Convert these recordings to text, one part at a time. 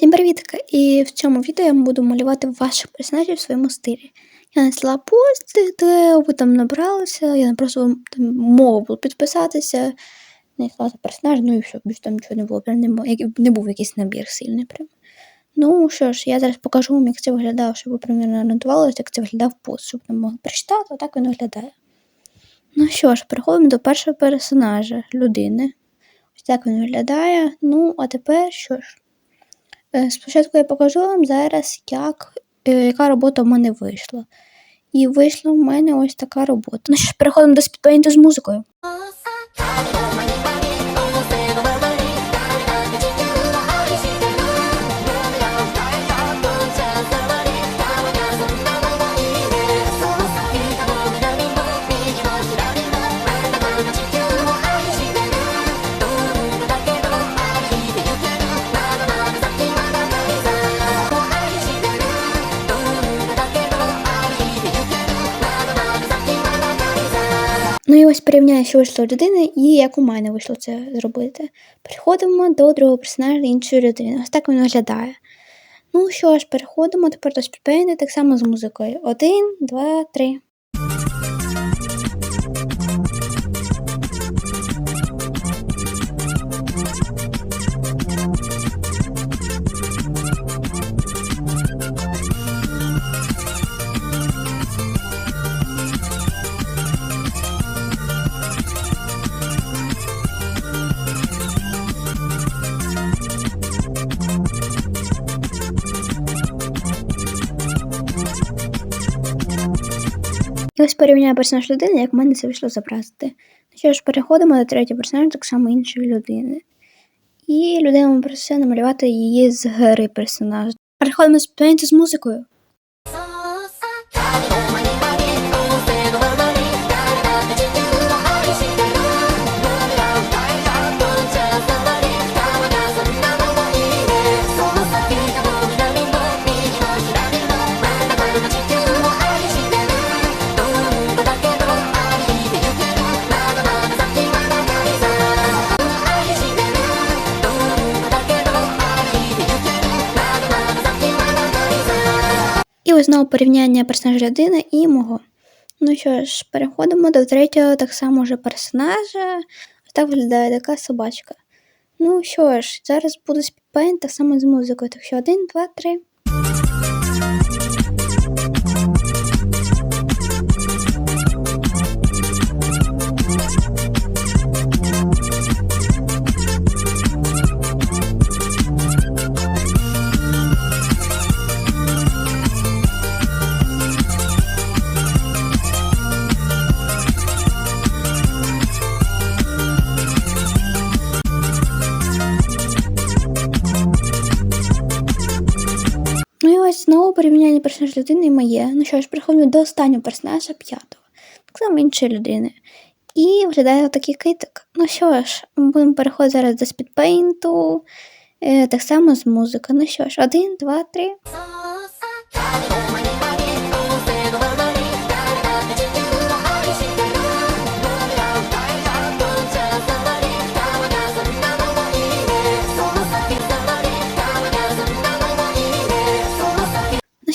Всім привіт! І в цьому відео я буду малювати ваших персонажів в своєму стилі. Я знайшла пост, де ви там набралися, я просто там мову буду підписатися, знайшла персонаж, ну і все, більше там нічого не було, не, не був якийсь набір сильний. Прям. Ну що ж, я зараз покажу вам, як це виглядало, щоб ви примірно орієнтувалися, як це виглядав пост, щоб ви могли прочитати, отак він виглядає. Ну що ж, переходимо до першого персонажа, людини. Ось так він виглядає. Ну, а тепер що ж? Е, Спочатку я покажу вам зараз, як, е, яка робота в мене вийшла. І вийшла в мене ось така робота. Ну що ж, переходимо до спідпейнту з музикою. Ну і ось порівняю, що вийшло людини і як у мене вийшло це зробити. Переходимо до другого персонажа іншої людини. Ось так він виглядає. Ну що ж, переходимо тепер до спідпейнту так само з музикою. Один, два, три. І ось порівняю персонаж людини, як в мене це вийшло зобразити. Ну що ж, переходимо до третього персонажа, так само іншої людини. І людина вам просила намалювати її з гри персонажа. Переходимо до з музикою. Ось знову порівняння персонажа людини і мого. Ну що ж, переходимо до третього так само вже персонажа. Ось так виглядає така собачка. Ну що ж, зараз буде спідпейнт так само з музикою. Так що один, два, три. Знову порівняння персонажа людини і моє. Ну що ж, приходимо до останнього персонажа п'ятого. Так само іншої людини. І виглядає отакий китик. Ну що ж, ми будемо переходити зараз до спідпейнту. Е, так само з музикою. Ну що ж, один, два, три.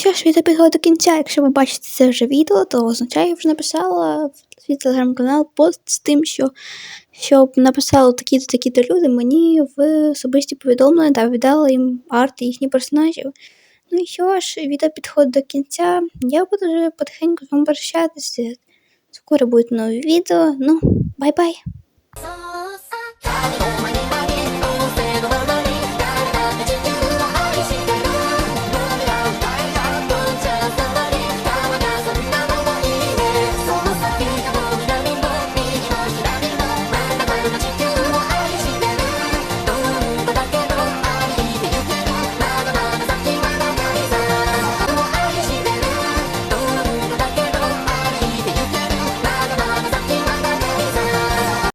що ж, відео підходить до кінця. Якщо ви бачите це вже відео, то означає, я вже написала в свій телеграм-канал пост з тим, що щоб написали такі-то такі-то люди, мені в особисті повідомлення та віддала їм арти їхніх персонажів. Ну і що ж, відео підходить до кінця. Я буду вже потихеньку з вами прощатися. Скоро будуть нові відео. Ну, бай-бай!